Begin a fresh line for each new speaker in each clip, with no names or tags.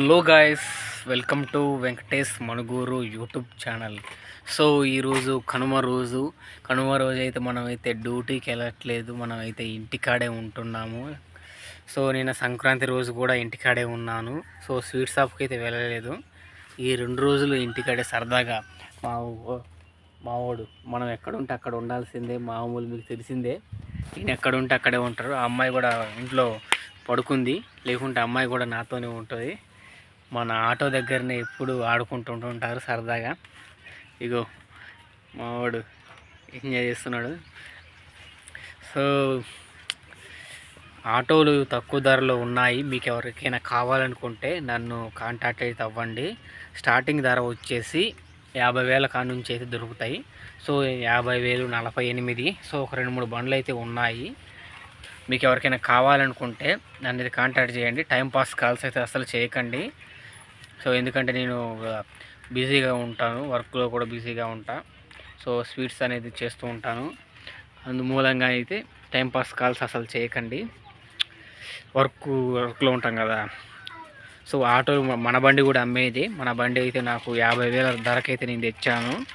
Hello guys welcome to Venkatesh Manuguru YouTube channel so ఈరోజు కనుమ రోజు. కనుమ రోజు అయితే మనమైతే డ్యూటీకి వెళ్ళట్లేదు. మనమైతే ఇంటికాడే ఉంటున్నాము. సో నేను సంక్రాంతి రోజు కూడా ఇంటికాడే ఉన్నాను. సో స్వీట్ షాప్కి అయితే వెళ్ళలేదు. ఈ రెండు రోజులు ఇంటికాడే సరదాగా మా మావోడు మనం ఎక్కడ ఉంటే అక్కడ ఉండాల్సిందే. మామూలు మీకు తెలిసిందే. నేను ఎక్కడ ఉంటే అక్కడే ఉంటారు. ఆ అమ్మాయి కూడా ఇంట్లో పడుకుంది. లేకుంటే అమ్మాయి కూడా నాతోనే ఉంటుంది. మన ఆటో దగ్గరనే ఎప్పుడు ఆడుకుంటుంటుంటారు సరదాగా. ఇగో మావాడు ఎంజాయ్ చేస్తున్నాడు. సో ఆటోలు తక్కువ ధరలో ఉన్నాయి. మీకు ఎవరికైనా కావాలనుకుంటే నన్ను కాంటాక్ట్ అయితే అవ్వండి. స్టార్టింగ్ ధర వచ్చేసి యాభై వేల కాడ నుంచి అయితే దొరుకుతాయి. సో యాభై వేలు నలభై ఎనిమిది. సో ఒక రెండు మూడు బండ్లు అయితే ఉన్నాయి. మీకు ఎవరికైనా కావాలనుకుంటే నన్ను ఇది కాంటాక్ట్ చేయండి. టైం పాస్ కాల్స్ అయితే అసలు చేయకండి. సో ఎందుకంటే నేను బిజీగా ఉంటాను వర్క్లో కూడా బిజీగా ఉంటా. సో స్వీట్స్ అనేది చేస్తూ ఉంటాను. అందుమూలంగా అయితే టైంపాస్ కాల్స్ అసలు చేయకండి. వర్క్ వర్క్లో ఉంటాం కదా. సో ఆటో మన బండి కూడా అమ్మేది. మన బండి అయితే నాకు యాభై వేల ధరకైతే నేను తెచ్చాను.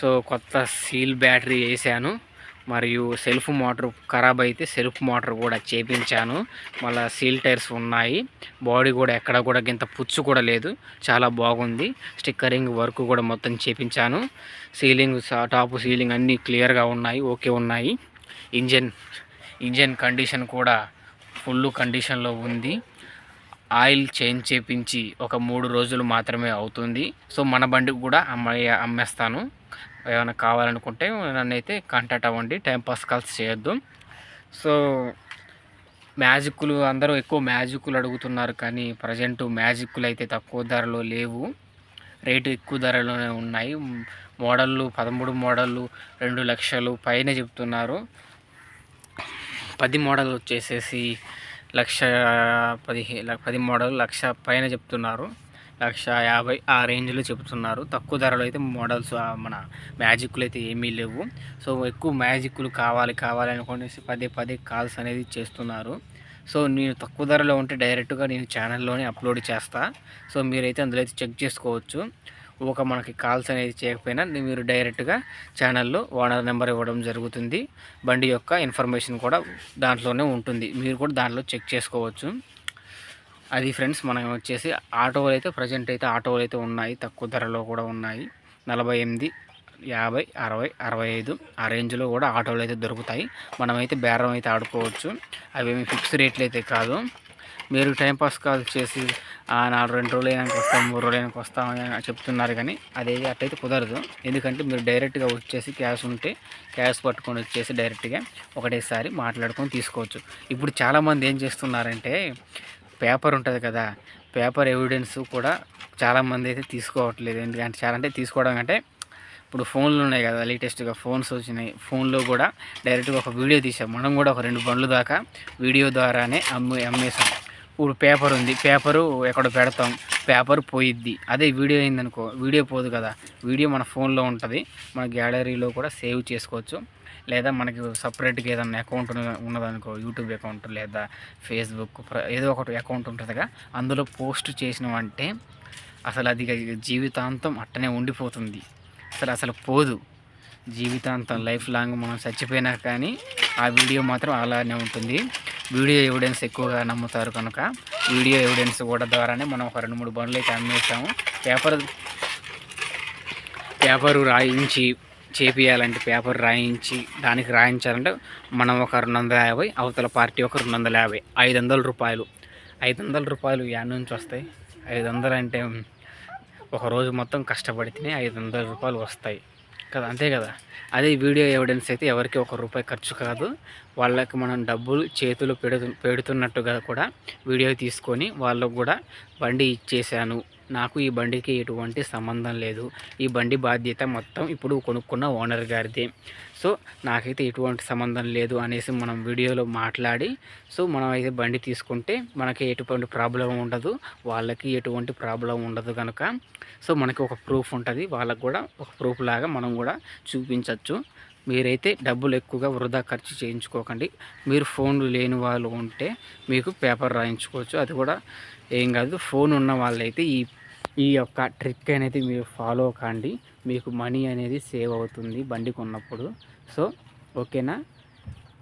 సో కొత్త సీల్ బ్యాటరీ వేసాను. మరియు సెల్ఫ్ మోటార్ ఖరాబ్ అయితే సెల్ఫ్ మోటార్ కూడా చేపించాను. మళ్ళీ సీల్ టైర్స్ ఉన్నాయి. బాడీ కూడా ఎక్కడ కూడా ఇంత పుచ్చు కూడా లేదు. చాలా బాగుంది. స్టిక్కరింగ్ వర్క్ కూడా మొత్తం చేపించాను. సీలింగ్ టాప్ సీలింగ్ అన్నీ క్లియర్గా ఉన్నాయి. ఓకే ఉన్నాయి. ఇంజన్ ఇంజన్ కండిషన్ కూడా ఫుల్ కండిషన్లో ఉంది. ఆయిల్ చేంజ్ చేపించి ఒక మూడు రోజులు మాత్రమే అవుతుంది. సో మన బండికి కూడా అమ్మాయి అమ్మేస్తాను. ఏమైనా కావాలనుకుంటే నన్ను అయితే కాంటాక్ట్ అవ్వండి టైంపాస్ కాల్స్ చేయొద్దు. సో మ్యాజిక్లు అందరూ ఎక్కువ మ్యాజిక్లు అడుగుతున్నారు కానీ ప్రజెంట్ మ్యాజిక్లు అయితే తక్కువ ధరలో లేవు. రేటు ఎక్కువ ధరలోనే ఉన్నాయి. మోడళ్ళు పదమూడు మోడళ్ళు రెండు లక్షలు పైన చెప్తున్నారు. పది మోడల్ వచ్చేసేసి లక్ష పదిహే పది మోడల్ లక్ష పైన చెప్తున్నారు. లక్ష యాభై ఆ రేంజ్లో చెప్తున్నారు. తక్కువ ధరలో అయితే మోడల్స్ మన మ్యాజిక్లు అయితే ఏమీ లేవు. సో ఎక్కువ మ్యాజిక్లు కావాలి కావాలి అనుకునేసి పదే పదే కాల్స్ అనేది చేస్తున్నారు. సో నేను తక్కువ ధరలో ఉంటే డైరెక్ట్గా నేను ఛానల్లోనే అప్లోడ్ చేస్తా. సో మీరైతే అందులో అయితే చెక్ చేసుకోవచ్చు. ఒక మనకి కాల్స్ అనేది చేయకపోయినా మీరు డైరెక్ట్గా ఛానల్లో ఓనర్ నెంబర్ ఇవ్వడం జరుగుతుంది. బండి యొక్క ఇన్ఫర్మేషన్ కూడా దాంట్లోనే ఉంటుంది. మీరు కూడా దాంట్లో చెక్ చేసుకోవచ్చు. అది ఫ్రెండ్స్ మనం వచ్చేసి ఆటోలు అయితే ప్రజెంట్ అయితే ఆటోలు అయితే ఉన్నాయి. తక్కువ ధరలో కూడా ఉన్నాయి. నలభై ఎనిమిది యాభై అరవై అరవై ఐదు ఆ రేంజ్లో కూడా ఆటోలు అయితే దొరుకుతాయి. మనమైతే బేరం అయితే ఆడుకోవచ్చు. అవేమి ఫిక్స్ రేట్లు అయితే కాదు. మీరు టైంపాస్ కాల్ చేసి నాలుగు రెండు రోజులు అయినాక వస్తాం మూడు రోజులు అయినాక వస్తాం అని చెప్తున్నారు కానీ అదేది అట్టయితే కుదరదు. ఎందుకంటే మీరు డైరెక్ట్గా వచ్చేసి క్యాష్ ఉంటే క్యాష్ పట్టుకొని వచ్చేసి డైరెక్ట్గా ఒకటేసారి మాట్లాడుకొని తీసుకోవచ్చు. ఇప్పుడు చాలామంది ఏం చేస్తున్నారంటే పేపర్ ఉంటుంది కదా పేపర్ ఎవిడెన్స్ కూడా చాలామంది అయితే తీసుకోవట్లేదు. ఎందుకంటే చాలా అంటే తీసుకోవడం అంటే ఇప్పుడు ఫోన్లు ఉన్నాయి కదా లేటెస్ట్గా ఫోన్స్ వచ్చినాయి. ఫోన్లో కూడా డైరెక్ట్గా ఒక వీడియో తీసాం మనం కూడా ఒక రెండు బండ్లు దాకా వీడియో ద్వారానే అమ్మే అమ్మేసాం. ఇప్పుడు పేపర్ ఉంది. పేపరు ఎక్కడ పెడతాం. పేపర్ పోయిద్ది. అదే వీడియో అయిందనుకో. వీడియో పోదు కదా. వీడియో మన ఫోన్లో ఉంటుంది. మన గ్యాలరీలో కూడా సేవ్ చేసుకోవచ్చు. లేదా మనకి సపరేట్గా ఏదైనా అకౌంట్ ఉన్నదనుకో యూట్యూబ్ అకౌంట్ లేదా ఫేస్బుక్ ఏదో ఒకటి అకౌంట్ ఉంటుందిగా అందులో పోస్ట్ చేసినామంటే అసలు అది జీవితాంతం అట్టనే ఉండిపోతుంది. అసలు అసలు పోదు. జీవితాంతం లైఫ్ లాంగ్ మనం చచ్చిపోయినా కానీ ఆ వీడియో మాత్రం అలానే ఉంటుంది. వీడియో ఎవిడెన్స్ ఎక్కువగా నమ్ముతారు కనుక వీడియో ఎవిడెన్స్ కూడా ద్వారానే మనం ఒక రెండు మూడు బండ్లు అయితే అమ్మేసాము పేపర్ పేపరు రాయించి చేపియాలంటే పేపర్ రాయించి దానికి రాయించాలంటే మనం ఒక రెండు వందల యాభై అవతల పార్టీ ఒక రెండు వందల యాభై ఐదు వందల రూపాయలు. ఐదు వందల రూపాయలు యాడ్ నుంచి వస్తాయి. ఐదు వందలు అంటే ఒక రోజు మొత్తం కష్టపడితేనే ఐదు వందల రూపాయలు వస్తాయి. కదా అంతే కదా. అదే వీడియో ఎవిడెన్స్ అయితే ఎవరికి ఒక రూపాయి ఖర్చు కాదు. వాళ్ళకి మనం డబ్బులు చేతులు పెడుతు పెడుతున్నట్టుగా కూడా వీడియో తీసుకొని వాళ్ళకు కూడా బండి ఇచ్చేసాను నాకు ఈ బండికి ఎటువంటి సంబంధం లేదు. ఈ బండి బాధ్యత మొత్తం ఇప్పుడు కొనుక్కున్న ఓనర్ గారిదే. సో నాకైతే ఎటువంటి సంబంధం లేదు అనేసి మనం వీడియోలో మాట్లాడి సో మనం అయితే బండి తీసుకుంటే మనకి ఎటువంటి ప్రాబ్లం ఉండదు. వాళ్ళకి ఎటువంటి ప్రాబ్లం ఉండదు కనుక సో మనకి ఒక ప్రూఫ్ ఉంటుంది. వాళ్ళకు కూడా ఒక ప్రూఫ్ లాగా మనం కూడా చూపించవచ్చు మీరైతే డబ్బులు ఎక్కువగా వృధా ఖర్చు చేయించుకోకండి. మీరు ఫోన్లు లేని వాళ్ళు ఉంటే మీకు పేపర్ రాయించుకోవచ్చు. అది కూడా ఏం కాదు. ఫోన్ ఉన్న వాళ్ళైతే ఈ ఈ యొక్క ట్రిక్ అనేది మీరు ఫాలో కాండి. మీకు మనీ అనేది సేవ్ అవుతుంది బండి కొన్నప్పుడు. సో ఓకేనా?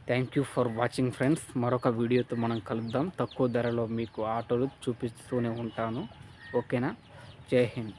Thank you for watching friends. మరొక వీడియోతో మనం కలుద్దాం. తక్కువ ధరలో మీకు ఆటోలు చూపిస్తూనే ఉంటాను. ఓకేనా? జై హింద్.